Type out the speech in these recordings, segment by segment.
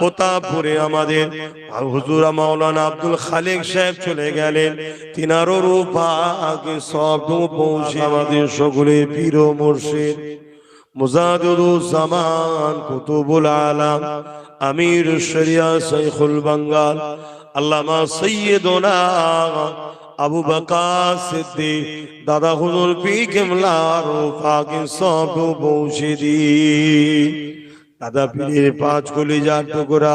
প্রতাপপুরে আমাদের। হুজুর মাওলানা আব্দুল খালেক সাহেব চলে গেলেন। তিনারও রূপাকে সব পৌঁছে আমাদের সকলে পীর মুর্শিদ। কুতুবুল বাঙ্গাল, আল্লামা আবু দাদা পৌঁছে দি দাদা পীরের পাঁচ কলিজার টুকরা,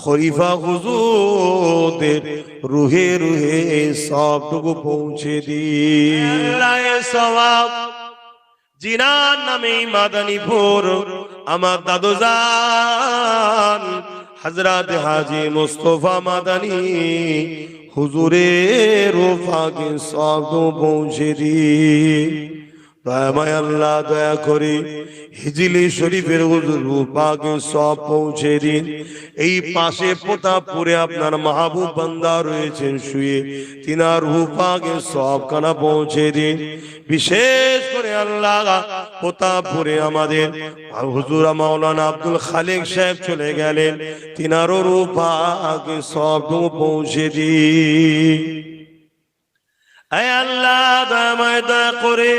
খলিফা হুজুরদের রুহে রুহে সবটুকু পৌঁছে সওয়াব, জিনার নামে মাদানীপুর আমার দাদুজান হজরত হাজি মুস্তফা মাদানী, হুজুরের রূপাকে সব পৌঁছে দি দয়াময় আল্লাহ দয়া করে, হিজিলি শরীফের হুজুর রূপাকে সব পৌঁছে দিন। এই পাশে প্রতাপপুরে আপনার মাহবুব বান্দা রয়েছেন শুয়ে, তিনার রূপাকে সব কানা পৌঁছে দিন। বিশেষ করে আল্লাহ প্রতাপপুরে আমাদের হুজুর মাওলানা আব্দুল খালেক সাহেব চলে গেলেন, তিনারও রূপাকে সব পৌঁছে দিন। আল্লাহ দয়া করে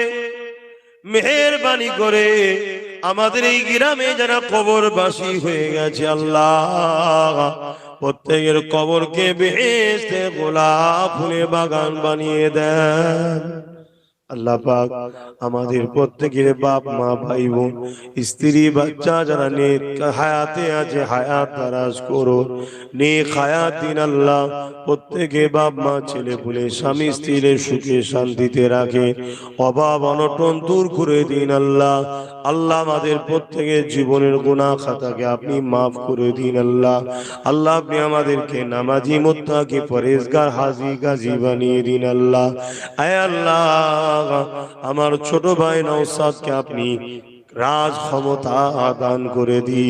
মেহরবানি করে আমাদের এই গ্রামে যারা কবরবাসী হয়ে গেছে, আল্লাহ। প্রত্যেকের কবরকে বেহেস্তে গোলাপ ফুলে বাগান বানিয়ে দেন। আল্লাহ পাক আমাদের প্রত্যেকের বাপ, মা, ভাই, বোন, স্ত্রী, বাচ্চা যারা হায়াতে আছে, হায়াত করো। নেক হায়াত দিন আল্লাহ প্রত্যেকে বাপ, মা, ছেলে স্বামী সুখে শান্তিতে রাখে। অভাব, অনটন দূর করে দিন আল্লাহ। আল্লাহ আমাদের প্রত্যেকের জীবনের গুণা খাতাকে আপনি মাফ করে দিন আল্লাহ। আল্লাহ আপনি আমাদেরকে নামাজি, মোত্তাকে পরেজগার হাজি গাজি বানিয়ে দিন আল্লাহ। আয় আল্লাহ। আমার ছোট ভাই নৌসাদকে আপনি রাজ ক্ষমতা দান করে দি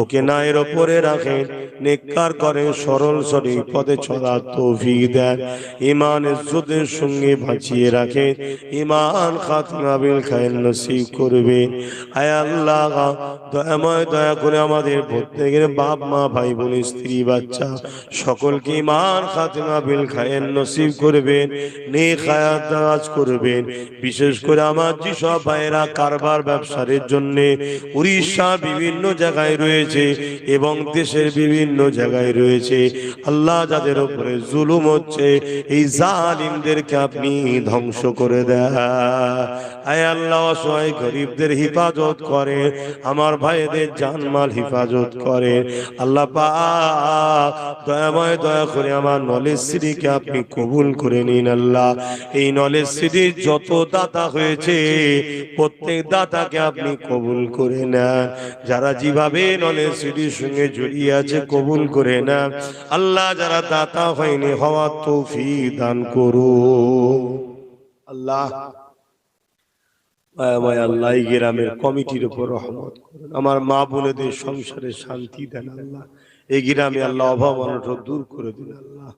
ওকে নায়ের ওপরে রাখেন। নেককার করে, সরল সঠিক পথে চলার তৌফিক দেন ইমান ইজ্জতের সঙ্গে বাঁচিয়ে রাখে ইমান খাতমা বিল খায়ের নসিব করবে। আয় আল্লাহ, দয়াময় দয়া করে আমাদের প্রত্যেকের বাপ, মা, ভাই, বোন, স্ত্রী, বাচ্চা সকলকে ইমান খাতমা বিল খায়ের নসিব করবেন নেক হায়াত দারাজ করবেন বিশেষ করে আমার যেসব ভাইয়েরা কারবার ব্যবসার জন্য উড়িষ্যা বিভিন্ন জায়গায় রয়েছে এবং দেশের বিভিন্ন জায়গায় রয়েছে। আল্লাহ যাদের উপরে জুলুম হচ্ছে, এই জালিমদেরকে আপনি ধ্বংস করে দেয় আয় গরিবদের হিফাজত করে আমার ভাইদের জানমাল হিফাজত করে আল্লাহ দয়াময় দয়া করে আমার নলেজ সিটিকে আপনি কবুল করে নিন আল্লাহ। এই নলেজ সিটির যত দাতা হয়েছে, প্রত্যেক দাতাকে আপনি কবুল করে নেন। যারা যেভাবে নলেজ সিটির সঙ্গে জড়িয়ে আছে কবুল করে না আল্লাহ যারা দাতা হয়নি, হওয়া তৌফি দান করু আল্লাহ। আল্লাহ গ্রামের কমিটির উপর রহমত করুন। আমার মা বোনেদের সংসারে শান্তি দেন আল্লাহ। এই গ্রামে আল্লাহ অভাব অনটন দূর করে দিন আল্লাহ।